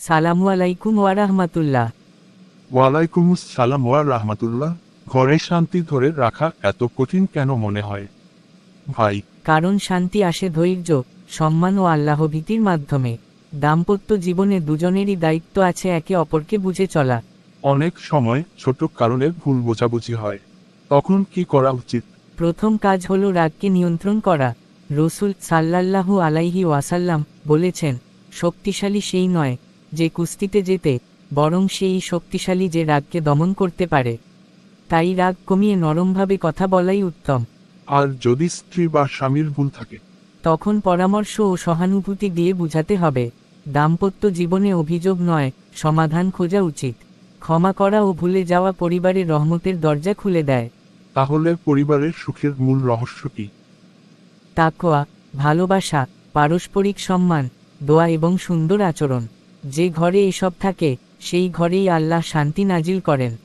সালামু আলাইকুম ওয়া রাহমাতুল্লাহ। ওয়ালাইকুম সালাম ওয়া রাহমাতুল্লাহ। ঘরে শান্তি ধরে রাখা এত কঠিন কেন মনে হয়? ভাই। কারণ শান্তি আসে ধৈর্য সম্মান ও আল্লাহ ভীতির মাধ্যমে। দাম্পত্য জীবনে দুজনেরই দায়িত্ব আছে একে অপরকে বুঝে চলা। অনেক সময় ছোট কারণে ভুল বোঝাবুঝি হয়। তখন কি করা উচিত? প্রথম কাজ হলো রাগকে নিয়ন্ত্রণ করা। রসুল সাল্লাল্লাহু আলাইহি ওয়াসাল্লাম বলেছেন শক্তিশালী সেই নয় যে কুস্তিতে যেতে বরং সেই শক্তিশালী যে রাগকে দমন করতে পারে। তাই রাগ কমিয়ে নরমভাবে কথা বলাই উত্তম। আর যদি স্ত্রী বা স্বামীর ভুল থাকে? তখন পরামর্শ ও সহানুভূতি দিয়ে বুঝাতে হবে। দাম্পত্য জীবনে অভিযোগ নয় সমাধান খোঁজা উচিত। ক্ষমা করা ও ভুলে যাওয়া পরিবারের রহমতের দরজা খুলে দেয়। তাহলে পরিবারের সুখের মূল রহস্য কি? তাকোয়া ভালোবাসা পারস্পরিক সম্মান দোয়া এবং সুন্দর আচরণ। যে ঘরে এসব থাকে সেই ঘরেই আল্লাহ শান্তি নাজিল করেন।